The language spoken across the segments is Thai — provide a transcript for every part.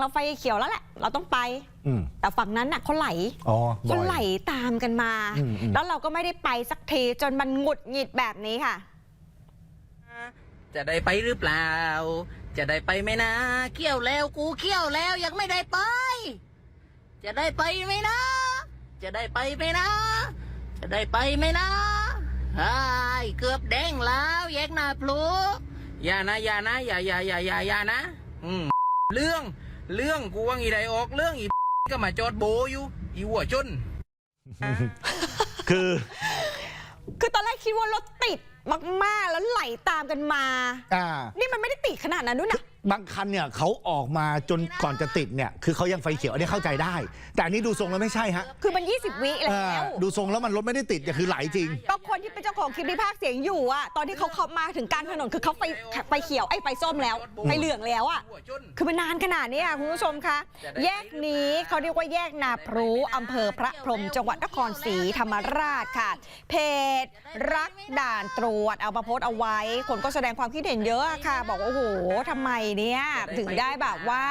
เราไฟเขียวแล้วแหละ เราต้องไปอืม แต่ฝั่งนั้นน่ะเขาไหลอ๋อบ่เขาอยไหลตามกันมา อืมอืม แล้วเราก็ไม่ได้ไปสักทีจนมันหงุดหงิดแบบนี้ค่ะ จะได้ไปหรือเปล่า จะได้ไปไหมนะ เขี้ยวแล้วกูเขี้ยวแล้วยังไม่ได้ไป จะได้ไปไหมนะ จะได้ไปไหมนะ จะได้ไปไหมนะไอ้ายเกือบแดงแล้วแยกหน้าพลูอย่านะอย่านะอย่าอย่าอย่าอย่าอย่านะ อืมเรื่อง เรื่องกูว่างีไดออกเรื่องอีก็มาจอดโบอยู่อีหัวจนคือ คือตอนแรกคิดว่ารถติดมากๆแล้วไหลตามกันมา อ่า นี่มันไม่ได้ติดขนาดนั้นด้วยนะ บางคันเนี่ยเขาออกมาจนก่อนจะติดเนี่ย คือเขายังไฟเขียว อันนี้เข้าใจได้ แต่อันนี้ดูทรงแล้วไม่ใช่ฮะคือมัน 20 วิเอแล้อวดูทรงแล้วมันรถไม่ได้ติดเนี่ยคือไหลจริง ก็ ของคลิปที่พากย์เสียงอยู่อะตอนที่เขาเข้ามาถึงกลารถนนคือเขาไฟไฟเขียวไอ้ไฟส้มแล้วไฟเหลืองแล้วอะหัวจนคือมันนานขนาดนี้ค่ะคุณผู้ชมคะแยกนี้เขาเรียกว่าแยกนาพรุอำเภอพระพรหมจังหวัดนครศรีธรรมราชค่ะ เพจ รักด่านตรวจเอามาโพสต์เอาไว้ คนก็แสดงความคิดเห็นเยอะค่ะ บอกว่าโอ้โหทำไมเนี่ยถึงได้แบบว่า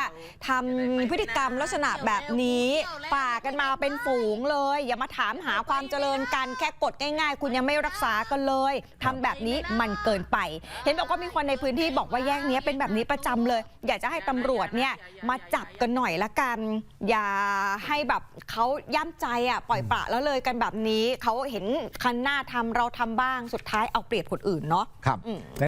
ทำพฤติกรรมลักษณะแบบนี้ฝ่ากันมาเป็นฝูงเลย อย่ามาถามหาความเจริญกันแค่กดง่าย ๆ คุณยังไม่รักษากันเลยทำแบบนี้มันเกินไป เห็นบอกว่ามีคนในพื้นที่บอกว่าแยกเนี้ยเป็นแบบนี้ประจำเลย อยากจะให้ตำรวจเนี่ยมาจับกันหน่อยละกัน อย่าให้แบบเขาย่ำใจอะปล่อยปละแล้วเลยกันแบบนี้เขาเห็นคันหน้าทำเราทำบ้างสุดท้ายเอาเปรียบคนอื่นเนาะ ครับอืม